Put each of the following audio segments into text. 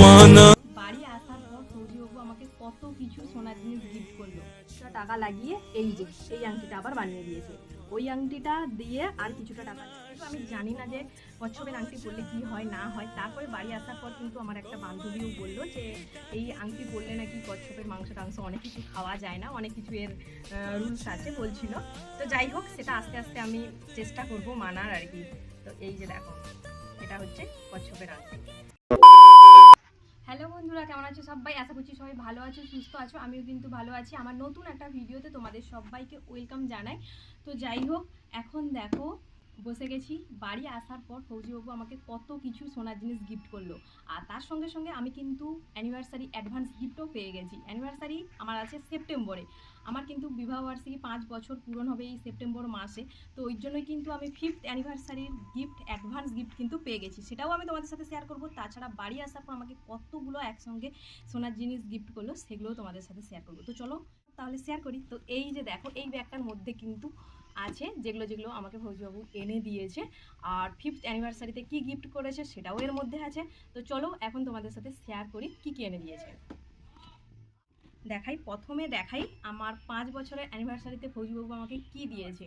মানা। বাড়ি আসার পর ফৌজিবাবু আমাকে কত কিছু সোনার জিনিস গিফট করল। টাকা লাগিয়ে এই যে, এই আংটিটা আবার বানিয়ে দিয়েছে। ওই আংটিটা দিয়ে আর কিছুটা টাকা। আমি জানি না যে কচ্ছপের আংটি পরলে কি হয়, না হয়। তারপরে বাড়ি আসার পর কিন্তু আমার একটা বান্ধবীও বলল যে, এই আংটি পরলে নাকি কচ্ছপের মাংস টাংস অনেক কিছু খাওয়া যায় না। অনেক কিছু এর রুলস আছে, বলছিল। তো যাই হোক, সেটা আস্তে আস্তে আমি চেষ্টা করব মানার আর কি। তো এই যে দেখো, এটা হচ্ছে কচ্ছপের আংটি। হ্যালো বন্ধুরা, কেমন আছো সবাই? আশা করছি সবাই ভালো আছো, সুস্থ আছো, আমিও কিন্তু ভালো আছি। আমার নতুন একটা ভিডিওতে তোমাদের সবাইকে ওয়েলকাম জানাই। তো যাই হোক, এখন দেখো বসে গেছি। বাড়ি আসার পর ফৌজিবাবু আমাকে কত কিছু সোনার জিনিস গিফট করল। আর তার সঙ্গে সঙ্গে আমি কিন্তু অ্যানিভার্সারি অ্যাডভান্স গিফটও পেয়ে গেছি। অ্যানিভার্সারি আমার আছে সেপ্টেম্বরে আমার কিন্তু বিবাহবার্ষিকী পাঁচ বছর পূরণ হবে এই সেপ্টেম্বর মাসে। তো ওই জন্যই কিন্তু আমি ফিফথ অ্যানিভার্সারির গিফট অ্যাডভান্স গিফট কিন্তু পেয়ে গেছি। সেটাও আমি তোমাদের সাথে শেয়ার করব। তাছাড়া বাড়ি আসার পর আমাকে কতগুলো একসঙ্গে সোনার জিনিস গিফট করল, সেগুলোও তোমাদের সাথে শেয়ার করব। তো চলো তাহলে শেয়ার করি। তো এই যে দেখো, এই ব্যাগটার মধ্যে কিন্তু আছে, যেগুলো যেগুলো আমাকে ফৌজিবাবু এনে দিয়েছে। আর ফিফথ অ্যানিভার্সারিতে কি গিফট করেছে সেটাও এর মধ্যে আছে। তো চলো এখন তোমাদের সাথে শেয়ার করি কি কি এনে দিয়েছে। দেখাই, প্রথমে দেখাই আমার পাঁচ বছরের অ্যানিভার্সারিতে ফৌজিবাবু আমাকে কি দিয়েছে।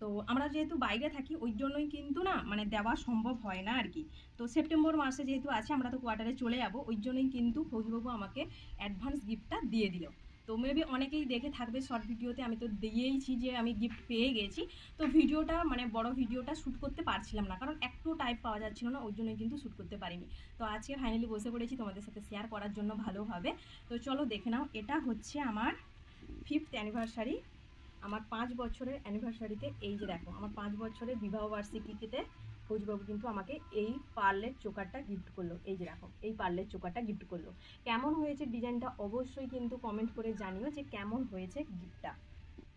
তো আমরা যেহেতু বাইরে থাকি, ওই জন্যই কিন্তু না মানে দেওয়া সম্ভব হয় না আর কি তো সেপ্টেম্বর মাসে যেহেতু আছে, আমরা তো কোয়ার্টারে চলে যাব, ওই জন্যই কিন্তু ফৌজিবাবু আমাকে অ্যাডভান্স গিফটটা দিয়ে দিল। তো মেবি অনেকেই দেখে থাকবে শর্ট ভিডিওতে আমি তো দিয়েইছি যে আমি গিফট পেয়ে গেছি। তো ভিডিওটা মানে বড় ভিডিওটা শ্যুট করতে পারছিলাম না, কারণ একটু টাইপ পাওয়া যাচ্ছিল না, ওই জন্যই কিন্তু শ্যুট করতে পারিনি। তো আজকে ফাইনালি বসে পড়েছি, তোমাদের সাথে শেয়ার করার জন্য ভালোভাবে তো চলো দেখে নাও, এটা হচ্ছে আমার ফিফথ অ্যানিভার্সারি আমার পাঁচ বছরের অ্যানিভার্সারিতে এই যে দেখো, আমার পাঁচ বছরের বিবাহবার্ষিকীতে ফৌজবাবু কিন্তু আমাকে এই পার্লের চোকারটা গিফট করল। এই যে দেখো, এই পার্লের চোকারটা গিফট করল। কেমন হয়েছে ডিজাইনটা অবশ্যই কিন্তু কমেন্ট করে জানিও যে কেমন হয়েছে গিফটটা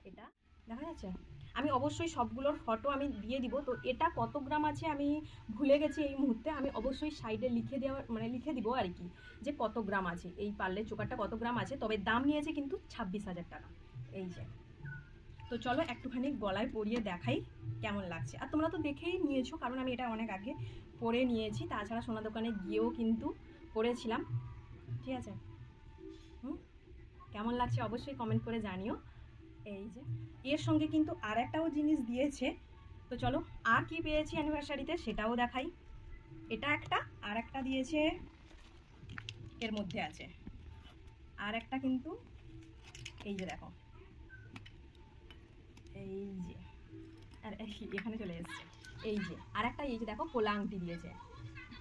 এটা দেখা যাচ্ছে? আমি অবশ্যই সবগুলোর ফটো আমি দিয়ে দিব। তো এটা কত গ্রাম আছে আমি ভুলে গেছি এই মুহূর্তে। আমি অবশ্যই সাইডে লিখে দেওয়া মানে লিখে দিব আর কি, যে কত গ্রাম আছে। এই পার্লের চোকারটা কত গ্রাম আছে? তবে দাম নিয়েছে কিন্তু ছাব্বিশ হাজার টাকা। এই যে। তো চলো একটুখানি গলায় পরিয়ে দেখাই। কেমন লাগছে? আর তোমরা তো দেখেই নিয়েছো, কারণ আমি এটা অনেক আগে পরে নিয়েছি। তাছাড়া সোনা দোকানে গিয়েও কিন্তু পরেছিলাম ঠিক আছে? হুম? কেমন লাগছে অবশ্যই কমেন্ট করে জানিও। এই যে, এর সঙ্গে কিন্তু আর একটাও জিনিস দিয়েছে। তো চলো, আর কি পেয়েছি অ্যানিভার্সারিতে সেটাও দেখাই। এটা একটা, আর একটা দিয়েছে, এর মধ্যে আছে। আর একটা কিন্তু, এই যে দেখো। এই যে। আর এখানে চলে এসছে। এই যে আর একটা এই যে দেখো, পোলা আংটি দিয়েছে।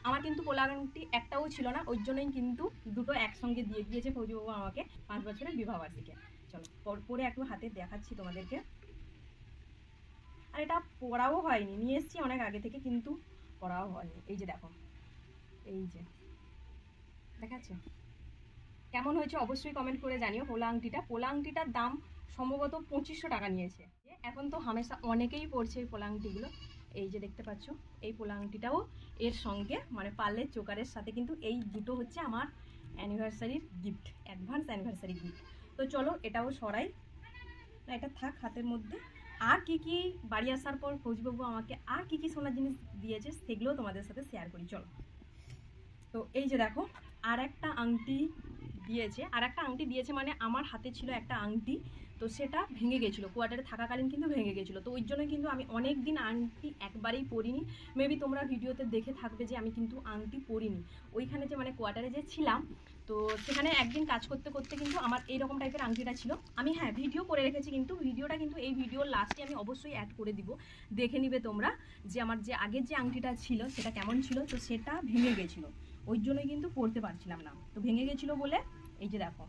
আমার কিন্তু পোলা আংটি একটাও ছিল না ওই জন্যই কিন্তু দুটো একসঙ্গে দিয়ে দিয়েছে ফৌজিবাবু আমাকে পাঁচ বছরের বিবাহবার্ষিকে চলো, পরে একটু হাতে দেখাচ্ছি তোমাদেরকে। আর এটা পড়াও হয়নি, নিয়ে এসেছি অনেক আগে থেকে, কিন্তু পড়াও হয়নি। এই যে দেখো, এই যে, দেখাচ্ছে? কেমন হয়েছে অবশ্যই কমেন্ট করে জানিও পোলা আংটিটা। পোলা আংটিটার দাম সম্ভবত পঁচিশশো টাকা নিয়েছে। এখন তো হামেশা অনেকেই পড়ছে এই পোলা আংটিগুলো এই যে দেখতে পাচ্ছ, এই পোলা আংটিটাও এর সঙ্গে মানে পার্লের চোকারের সাথে কিন্তু এই দুটো হচ্ছে আমার অ্যানিভার্সারির গিফট অ্যাডভান্স অ্যানিভার্সারি গিফট তো চলো এটাও সরাই। এটা থাক হাতের মধ্যে। আর কি কি বাড়ি আসার পর ফৌজবাবু আমাকে আর কি কি সোনার জিনিস দিয়েছে সেগুলোও তোমাদের সাথে শেয়ার করি, চলো। তো এই যে দেখো, আর একটা আংটি দিয়েছে। আর একটা আংটি দিয়েছে মানে আমার হাতে ছিল একটা আংটি। তো সেটা ভেঙে গেছিল কোয়ার্টারে থাকাকালীন কিন্তু ভেঙে গেছিল। তো ওই জন্য কিন্তু আমি অনেক দিন আংটি একবারেই পরিনি মেবি তোমরা ভিডিওতে দেখে থাকবে যে আমি কিন্তু আংটি পরিনি ওইখানে যে মানে কোয়ার্টারে যে ছিলাম, তো সেখানে একদিন কাজ করতে করতে কিন্তু আমার এইরকম টাইপের আংটিটা ছিল। আমি হ্যাঁ ভিডিও করে রেখেছি কিন্তু ভিডিওটা কিন্তু এই ভিডিওর লাস্টে আমি অবশ্যই অ্যাড করে দিব। দেখে নিবে তোমরা যে আমার যে আগের যে আংটিটা ছিল, সেটা কেমন ছিল? তো সেটা ভেঙে গেছিল। ওই জন্যই কিন্তু পড়তে পারছিলাম না। তো ভেঙে গেছিল বলে, এই যে দেখো।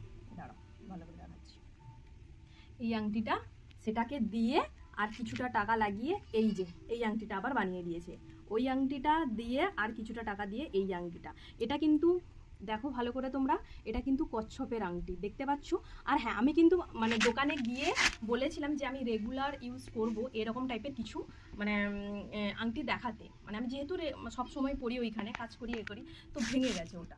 এই আংটিটা সেটাকে দিয়ে আর কিছুটা টাকা লাগিয়ে এই যে, এই আংটিটা আবার বানিয়ে দিয়েছে। ওই আংটিটা দিয়ে আর কিছুটা টাকা দিয়ে এই আংটিটা। এটা কিন্তু, দেখো ভালো করে তোমরা, এটা কিন্তু কচ্ছপের আংটি, দেখতে পাচ্ছ? আর হ্যাঁ আমি কিন্তু মানে দোকানে গিয়ে বলেছিলাম যে আমি রেগুলার ইউজ করব এরকম টাইপের কিছু মানে আংটি দেখাতে। মানে আমি যেহেতু সব সময় পরি ওইখানে, কাজ করি এ করি, তো ভেঙে গেছে ওটা।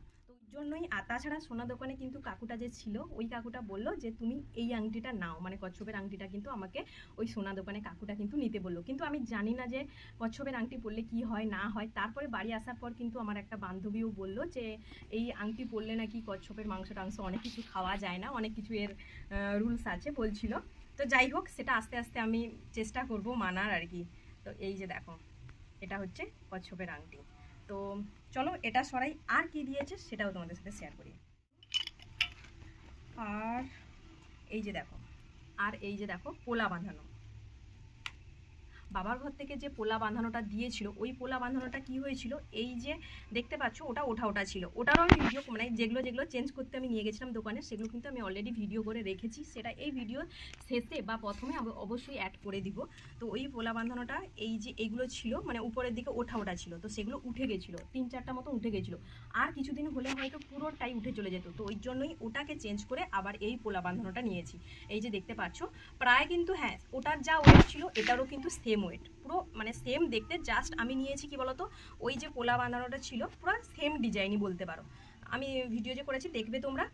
জন্যই, আর তাছাড়া সোনা দোকানে কিন্তু কাকুটা যে ছিল, ওই কাকুটা বলল যে, তুমি এই আংটিটা নাও। মানে কচ্ছপের আংটিটা কিন্তু আমাকে ওই সোনা দোকানে কাকুটা কিন্তু নিতে বলল। কিন্তু আমি জানি না যে, কচ্ছপের আংটি পরলে কি হয়, না হয়। তারপরে বাড়ি আসার পর কিন্তু আমার একটা বান্ধবীও বলল যে, এই আংটি পরলে নাকি কচ্ছপের মাংস টাংস অনেক কিছু খাওয়া যায় না? অনেক কিছু এর রুলস আছে বলছিল। তো যাই হোক, সেটা আস্তে আস্তে আমি চেষ্টা করব মানার আর কি। তো এই যে দেখো, এটা হচ্ছে কচ্ছপের আংটি। তো চলো এটা সরাই। আর কি দিয়েছে সেটাও তোমাদের সাথে শেয়ার করি। আর এই যে দেখো, আর এই যে দেখো, পোলা বাঁধানো। বাবার ঘর থেকে যে পোলা বাঁধানোটা দিয়েছিল, ওই পোলা বাঁধানোটা কি হয়েছিল? এই যে দেখতে পাচ্ছ, ওটা ওঠা ওঠা ছিল। ওটারও আমি ভিডিও মানে যেগুলো যেগুলো চেঞ্জ করতে আমি নিয়ে গেছিলাম দোকানে, সেগুলো কিন্তু আমি অলরেডি ভিডিও করে রেখেছি। সেটা এই ভিডিও শেষে বা প্রথমে অবশ্যই অ্যাড করে দিব। তো ওই পোলা বাঁধানোটা এই যে এগুলো ছিল মানে উপরের দিকে ওঠা ওঠা ছিল, তো সেগুলো উঠে গেছিল, তিন চারটা মতো উঠে গেছিল। আর কিছুদিন হলে হয়তো পুরোটাই উঠে চলে যেত, তো ওই জন্যই ওটাকে চেঞ্জ করে আবার এই পোলা বাঁধানোটা নিয়েছি। এই যে দেখতে পাচ্ছ, প্রায় কিন্তু হ্যাঁ ওটার যা ওয়েট ছিল, এটারও কিন্তু সেম ওয়েট পুরো মানে সেম দেখতে জাস্ট আমি নিয়েছি কি বলতো, ওই যে পোলা বাঁধানোটা ছিল, পুরো সেম ডিজাইনই বলতে পারো। আমি ভিডিও যে করেছি, দেখবে তোমরা,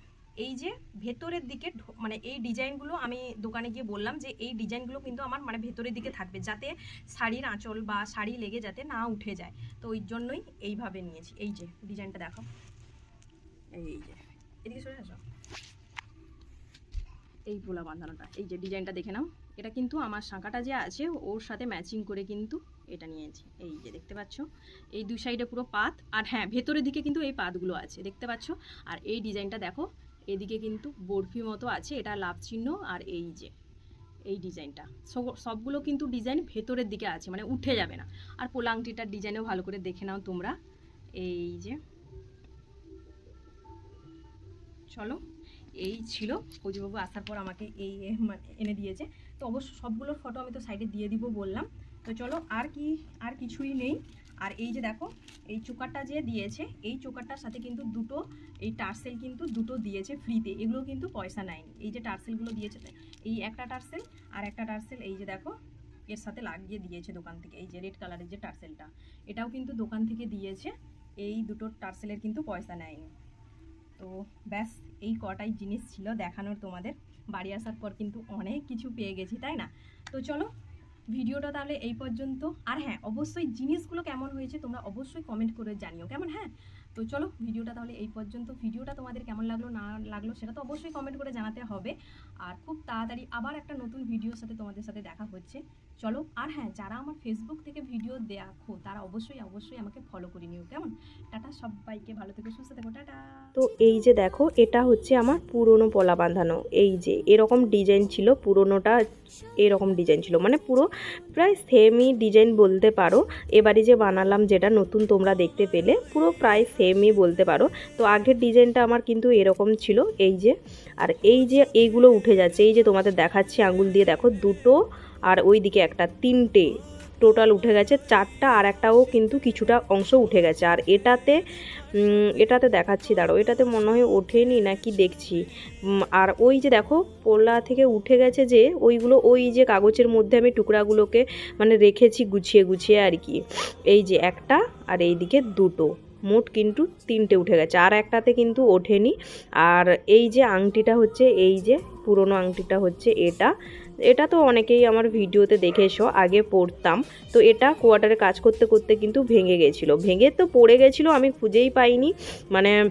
এই যে ভেতরের দিকে মানে এই ডিজাইনগুলো আমি দোকানে গিয়ে বললাম যে এই ডিজাইনগুলো কিন্তু আমার মানে ভেতরের দিকে থাকবে, যাতে শাড়ির আঁচল বা শাড়ি লেগে যাতে না উঠে যায়। তো ওই জন্যই এইভাবে নিয়েছি। এই যে ডিজাইনটা দেখো। এই যে, এদিকে সরে আসো। এই পোলা বাঁধানোটা এই যে ডিজাইনটা দেখে নাও। এটা কিন্তু আমার শাঁখাটা যে আছে, ওর সাথে ম্যাচিং করে কিন্তু এটা নিয়েছি। এই যে দেখতে পাচ্ছ, এই দুই সাইডে পুরো পাত, আর হ্যাঁ ভেতরের দিকে কিন্তু এই পাতগুলো আছে, দেখতে পাচ্ছ? আর এই ডিজাইনটা দেখো, এদিকে কিন্তু বরফি মতো আছে, এটা লাভ চিহ্ন, আর এই যে, এই ডিজাইনটা। সব- সবগুলো কিন্তু ডিজাইন ভেতরের দিকে আছে মানে উঠে যাবে না। আর পোলাংটিটার ডিজাইনও ভালো করে দেখে নাও তোমরা। এই যে, চলো। এই ছিল। ফৌজিবাবু আসার পর আমাকে এই মানে এনে দিয়েছে। তো অবশ্য সবগুলোর ফটো আমি তো সাইডে দিয়ে দিব বললাম। তো চলো আর কি, আর কিছুই নেই। আর এই যে দেখো, এই চোকারটা যে দিয়েছে, এই চোকারটার সাথে কিন্তু দুটো, এই টার্সেল কিন্তু দুটো দিয়েছে ফ্রিতে এগুলো কিন্তু পয়সা নেয়নি। এই যে টার্সেলগুলো দিয়েছে, এই একটা টার্সেল আর একটা টার্সেল, এই যে দেখো, এর সাথে লাগিয়ে দিয়েছে দোকান থেকে, এই যে রেড কালারের যে টার্সেলটা। এটাও কিন্তু দোকান থেকে দিয়েছে। এই দুটো টার্সেলের কিন্তু পয়সা নেয়নি। তো ব্যাস, এই কটাই জিনিস ছিল দেখানোর তোমাদের। বাড়ি আসার পর কিন্তু অনেক কিছু পেয়ে গেছি, তাই না? তো চলো, ভিডিওটা তাহলে এই পর্যন্ত। আর হ্যাঁ অবশ্যই জিনিসগুলো কেমন হয়েছে তোমরা অবশ্যই কমেন্ট করে জানিও, কেমন? হ্যাঁ? তো চলো, ভিডিওটা তাহলে এই পর্যন্ত। ভিডিওটা তোমাদের কেমন লাগল, না লাগল সেটা তো অবশ্যই কমেন্ট করে জানাতে হবে। আর খুব তাড়াতাড়ি আবার একটা নতুন ভিডিওর সাথে তোমাদের সাথে দেখা হচ্ছে। চলো, আর হ্যাঁ যারা আমার ফেসবুক থেকে ভিডিও দেখো, তারা অবশ্যই অবশ্যই আমাকে ফলো করে নিও, কেমন? টাটা, সবাইকে ভালো থেকে, সুস্থ থেকো, টাটা। তো এই যে দেখো, এটা হচ্ছে আমার পুরনো পলা বাঁধানো। এই যে, এরকম ডিজাইন ছিল, পুরনোটা এরকম ডিজাইন ছিল মানে পুরো প্রায় সেমই ডিজাইন বলতে পারো। এবারে যে বানালাম যেটা নতুন তোমরা দেখতে পেলে, পুরো প্রায় সেমই বলতে পারো। তো আগের ডিজাইনটা আমার কিন্তু এরকম ছিল, এই যে, আর এই যে এইগুলো উঠে যাচ্ছে, এই যে তোমাদের দেখাচ্ছি, আঙুল দিয়ে দেখো, দুটো আর ওই দিকে একটা তিনটে টোটাল উঠে গেছে, চারটা আর একটাও কিন্তু কিছুটা অংশ উঠে গেছে। আর এটাতে এটাতে দেখাচ্ছি দাঁড়ো এটাতে মনে হয় ওঠেনি নাকি দেখছি। আর ওই যে দেখো, পোলা থেকে উঠে গেছে যে, ওইগুলো ওই যে কাগজের মধ্যে আমি টুকরাগুলোকে মানে রেখেছি গুছিয়ে গুছিয়ে আর কি। এই যে একটা আর এই দিকে দুটো, মোট কিন্তু তিনটে উঠে গেছে, আর একটাতে কিন্তু ওঠেনি। আর এই যে আংটিটা হচ্ছে, এই যে পুরনো আংটিটা হচ্ছে এটা এটা তো অনেকেই আমার ভিডিওতে দেখেছ আগে পড়তাম। তো এটা কোয়ার্টারে কাজ করতে করতে কিন্তু ভেঙে গেছিল। ভেঙে তো পড়ে গেছিল, আমি খুঁজেই পাইনি। মানে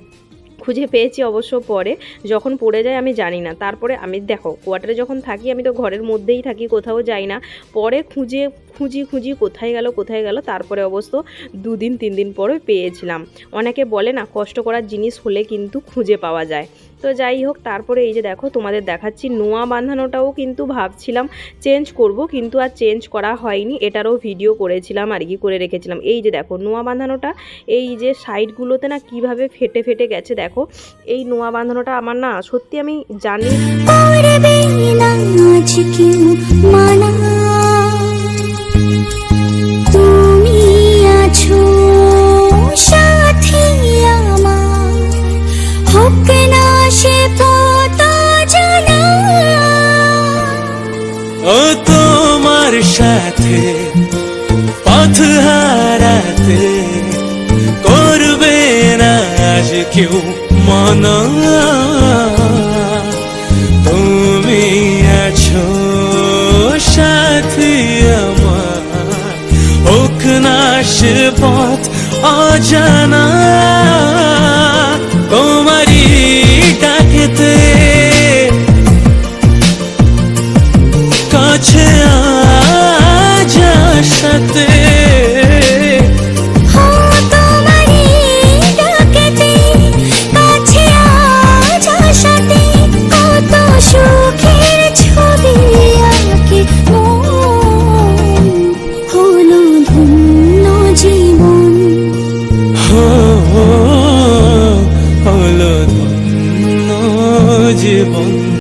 খুঁজে পেয়েছি অবশ্য পরে। যখন পড়ে যায় আমি জানি না। তারপরে আমি দেখো কোয়ার্টারে যখন থাকি, আমি তো ঘরের মধ্যেই থাকি, কোথাও যাই না। পরে খুঁজে, খুঁজি খুঁজি কোথায় গেল কোথায় গেল, তারপরে অবশ্য দুদিন তিন দিন পরে পেয়েছিলাম। অনেকে বলে না, কষ্ট করার জিনিস হলে কিন্তু খুঁজে পাওয়া যায়। তো যাই হোক, তারপরে এই যে দেখো, তোমাদের দেখাচ্ছি নোয়া বাঁধানোটাও কিন্তু ভাবছিলাম চেঞ্জ করব, কিন্তু আর চেঞ্জ করা হয়নি। এটারও ভিডিও করেছিলাম আর কি করে রেখেছিলাম। এই যে দেখো, নোয়া বাঁধানোটা, এই যে সাইডগুলোতে না কীভাবে ফেটে ফেটে গেছে দেখো, এই নোয়া বাঁধানোটা আমার না সত্যি আমি জানি তুমি আছো ও তোমার সাথে পথ হারাতে করবে না আজ কেউ না তুমি আছো সাথী আমার। হোক না পথ অজানা। কাছে আজ সাথে